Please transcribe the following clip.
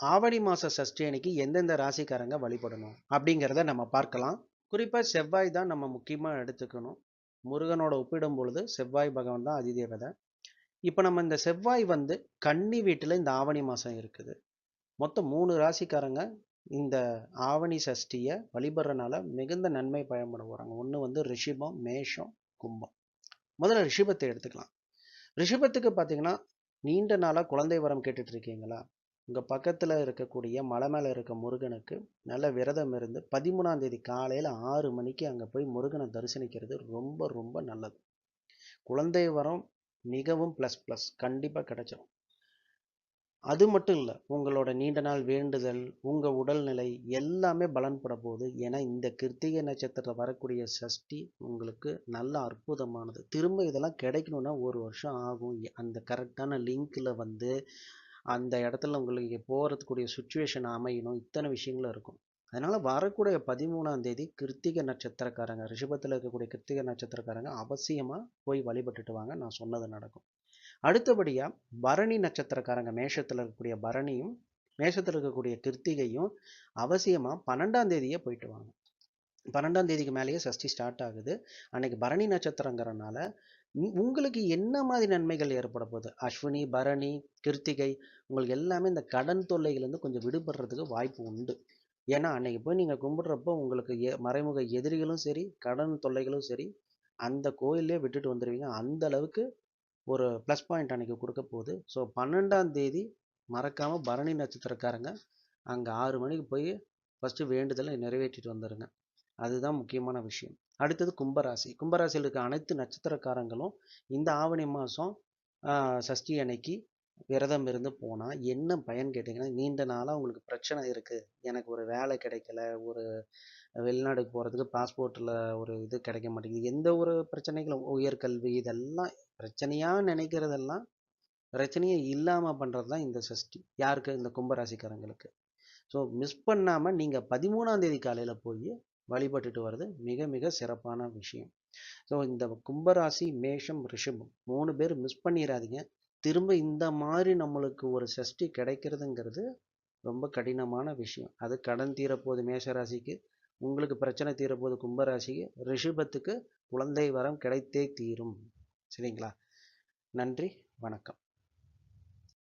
ஆவணி மாச சஷ்டி அன்னைக்கு எந்தெந்த ராசிக்காரங்க வழிபடணும் அப்படிங்கிறத நம்ம பார்க்கலாம். குறிப்பாக செவ்வாய் தான் நம்ம முக்கியமாக எடுத்துக்கணும். முருகனோட ஒப்பிடும் பொழுது செவ்வாய் பகவான் தான் அதிதேவதை. இப்போ நம்ம இந்த செவ்வாய் வந்து கன்னி வீட்டில் இந்த ஆவணி மாதம் இருக்குது. மொத்தம் மூணு ராசிக்காரங்க இந்த ஆவணி சஷ்டியை வழிபடுறனால மிகுந்த நன்மை பயன்பட போகிறாங்க ஒன்று வந்து ரிஷிபம் மேஷம் கும்பம். முதல்ல ரிஷிபத்தை எடுத்துக்கலாம். ரிஷிபத்துக்கு பார்த்தீங்கன்னா நீண்ட நாளாக குழந்தை வரம் கேட்டுட்டு இருக்கீங்களா? உங்கள் பக்கத்தில் இருக்கக்கூடிய மலை மேலே இருக்க முருகனுக்கு நல்ல விரதம் இருந்து பதிமூணாம் தேதி காலையில் ஆறு மணிக்கு அங்கே போய் முருகனை தரிசனிக்கிறது ரொம்ப ரொம்ப நல்லது. குழந்தை வரம் மிகவும் ப்ளஸ் ப்ளஸ் கண்டிப்பாக கிடைச்சிடும் அது மட்டும் இல்லை உங்களோட நீண்ட நாள் வேண்டுதல் உங்கள் உடல்நிலை எல்லாமே பலன்பட போகுது. ஏன்னா இந்த கிருத்திகை நட்சத்திரத்தில் வரக்கூடிய சஷ்டி உங்களுக்கு நல்ல அற்புதமானது. திரும்ப இதெல்லாம் கிடைக்கணும்னா ஒரு வருஷம் ஆகும். அந்த கரெக்டான லிங்க்கில் வந்து அந்த இடத்துல உங்களுக்கு போகிறதுக்குரிய சுச்சுவேஷன் அமையணும். இத்தனை விஷயங்களும் இருக்கும். அதனால் வரக்கூடிய பதிமூணாம் தேதி கிருத்திகை நட்சத்திரக்காரங்க ரிஷபத்தில் இருக்கக்கூடிய கிருத்திகை நட்சத்திரக்காரங்க அவசியமாக போய் வழிபட்டுட்டு வாங்க. நான் சொன்னது நடக்கும். அடுத்தபடியாக பரணி நட்சத்திரக்காரங்க மேஷத்தில் இருக்கக்கூடிய பரணியும் மேஷத்தில் இருக்கக்கூடிய கிருத்திகையும் அவசியமாக பன்னெண்டாம் தேதியே போயிட்டு வாங்க. பன்னெண்டாம் தேதிக்கு மேலேயே சஷ்டி ஸ்டார்ட் ஆகுது. அன்னைக்கு பரணி நட்சத்திரங்கிறனால உங்களுக்கு என்ன மாதிரி நன்மைகள் ஏற்பட போகுது? அஸ்வினி பரணி கிருத்திகை உங்களுக்கு எல்லாமே இந்த கடன் தொல்லைகள்லேருந்து கொஞ்சம் விடுபடுறதுக்கு வாய்ப்பு உண்டு. ஏன்னா அன்னைக்கு போய் நீங்கள் கும்பிட்றப்போ உங்களுக்கு எ மறைமுக எதிரிகளும் சரி கடன் தொல்லைகளும் சரி அந்த கோயிலே விட்டுட்டு வந்துடுவீங்க அந்த அளவுக்கு ஒரு ப்ளஸ் பாயிண்ட் அன்னைக்கு கொடுக்க போகுது. ஸோ பன்னெண்டாம் தேதி மறக்காமல் பரணி நட்சத்திரக்காரங்க அங்கே ஆறு மணிக்கு போய் ஃபஸ்ட்டு வேண்டுதலை நிறைவேற்றிட்டு வந்துடுங்க அதுதான் முக்கியமான விஷயம். அடுத்தது கும்பராசி. கும்பராசியில் இருக்க அனைத்து நட்சத்திரக்காரங்களும் இந்த ஆவணி மாதம் சஷ்டி அன்னைக்கு விரதம் இருந்து போனால் என்ன பயன் கேட்டிங்கன்னா நீண்ட நாளாக உங்களுக்கு பிரச்சனை இருக்குது எனக்கு ஒரு வேலை கிடைக்கல ஒரு வெளிநாடுக்கு போகிறதுக்கு பாஸ்போர்ட்டில் ஒரு இது கிடைக்க மாட்டேங்குது. எந்த ஒரு பிரச்சனைகளும் உயர்கல்வி இதெல்லாம் பிரச்சனையாக நினைக்கிறதெல்லாம் பிரச்சனையே இல்லாமல் பண்ணுறது தான் இந்த சஷ்டி. யாருக்கு? இந்த கும்பராசிக்காரங்களுக்கு. ஸோ மிஸ் பண்ணாமல் நீங்கள் பதிமூணாம் தேதி காலையில் போய் வழிபட்டுட்டு வர்றது மிக மிக சிறப்பான விஷயம். ஸோ இந்த கும்பராசி மேஷம் ரிஷபம் மூணு பேர் மிஸ் பண்ணிடாதீங்க திரும்ப இந்த மாதிரி நம்மளுக்கு ஒரு சஷ்டி கிடைக்கிறதுங்கிறது ரொம்ப கடினமான விஷயம். அது கடன் தீரப்போகுது மேஷராசிக்கு உங்களுக்கு பிரச்சனை தீரப்போகுது கும்பராசிக்கு ரிஷபத்துக்கு குழந்தை வரம் கிடைத்தே தீரும். சரிங்களா? நன்றி வணக்கம்.